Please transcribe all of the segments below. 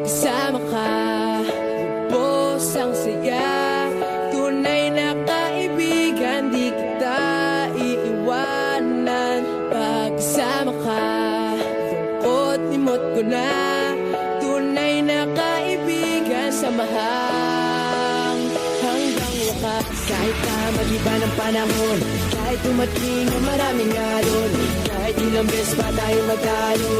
Pagkasama ka Bubos ang saya. Tunay na kaibigan Di kita iiwanan. Pagkasama ka Lungkot limot ko na. Tunay na kaibigan Samahang hanggang wakas Kahit pa mag-iba ng panahon Kahit dumating ang maraming alon Kahit ilang beses pa tayo magtalo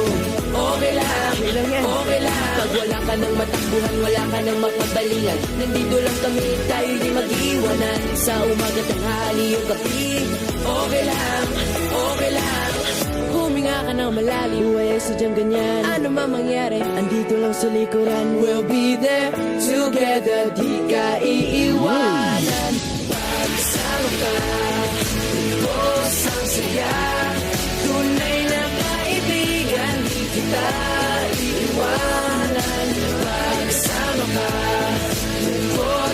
Okay lang, okay lang Okay lang. Pag wala ka ng matakbuhan, wala ka ng mapagbalingan Nandito lang kami, tayo di mag-iwanan. Sa umaga, tanghali o gabi Okay lang, okay lang. Huminga ka ng malalim Huwag sadyang ganyan. Ano man mangyari Andito lang sa likuran. We'll be there Together Di ka iiwanan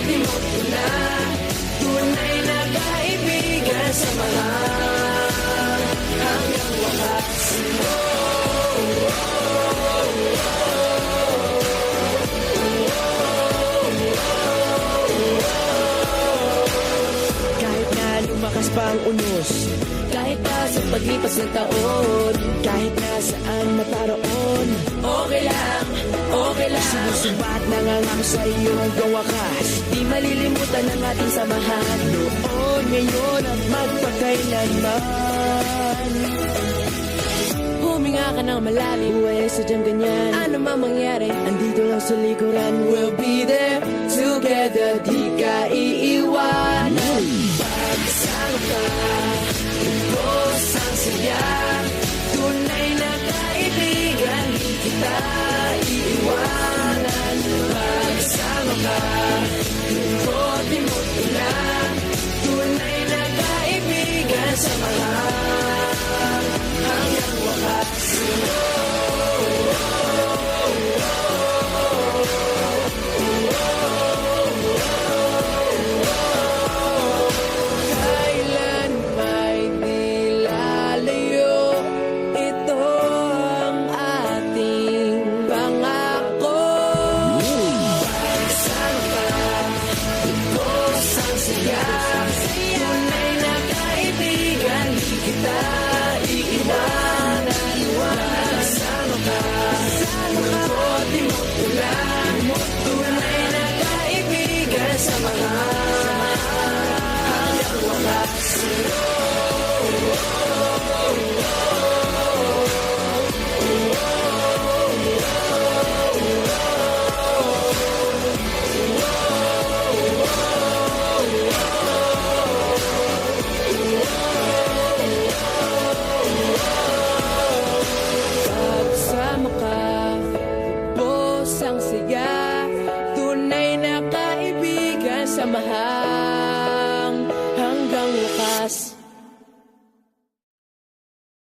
Mo na Tunay na kaibigan Samahan hanggang wakas Kahit na lumakas pa ang unos Kahit na sa paglipas ng taon Kahit na saan maparoon Okay lang, okay lang. Sinusubat nangangako sa iyo hanggang wakas Di malilimutan ang ating samahan. Noon, ngayon at magpakailanman. Huminga ka ng malalim. Huwag sadyang ganyan. Ano man mangyari Andito lang sa likuran. We'll be there Together. Di Ah.